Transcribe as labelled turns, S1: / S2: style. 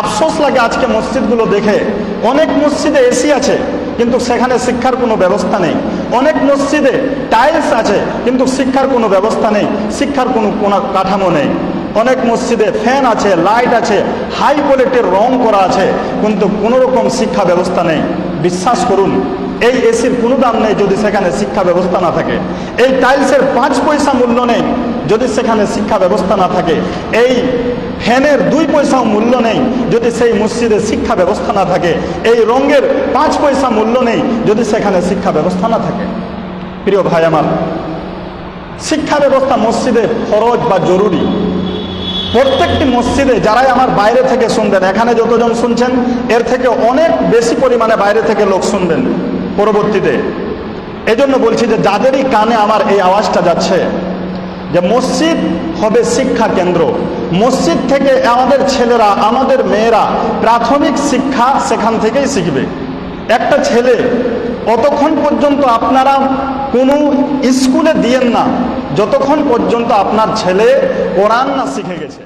S1: আফসোস লাগে আজকে মসজিদগুলো দেখে। অনেক মসজিদে এসি আছে, কিন্তু সেখানে শিক্ষার কোনো ব্যবস্থা নেই। অনেক মসজিদে টাইলস আছে, কিন্তু শিক্ষার কোনো ব্যবস্থা নেই, শিক্ষার কোনো কোনো কাঠামো নেই। অনেক মসজিদে ফ্যান আছে লাইট আছে হাই কোয়ালিটির রং করা আছে, কিন্তু কোনো রকম শিক্ষা ব্যবস্থা নেই। বিশ্বাস করুন, এই এসির কোনো দাম নেই যদি সেখানে শিক্ষা ব্যবস্থা না থাকে। এই টাইলসের পাঁচ পয়সা মূল্য নেই যদি সেখানে শিক্ষা ব্যবস্থা না থাকে, এই ফ্যানের দুই পয়সাও মূল্য নেই যদি সেই মসজিদে শিক্ষা ব্যবস্থা না থাকে, এই রঙের পাঁচ পয়সা মূল্য নেই যদি সেখানে শিক্ষা ব্যবস্থা না থাকে। প্রিয় ভাই আমার, শিক্ষা ব্যবস্থা মসজিদে ফরজ বা জরুরি? প্রত্যেকটি মসজিদে যারাই আমার বাইরে থেকে শুনবেন, এখানে যতজন শুনছেন, এর থেকে অনেক বেশি পরিমাণে বাইরে থেকে লোক শুনবেন পরবর্তীতে। এজন্য বলছি যে, যাদেরই কানে আমার এই আওয়াজটা যাচ্ছে যে মসজিদ হবে শিক্ষা কেন্দ্র। মসজিদ থেকে আমাদের ছেলেরা, আমাদের মেয়েরা প্রাথমিক শিক্ষা সেখান থেকেই শিখবে। একটা ছেলে অতক্ষণ পর্যন্ত আপনারা কোনো স্কুলে দিয়েন না, যতক্ষণ পর্যন্ত আপনার ছেলে কোরআন না শিখে গেছে।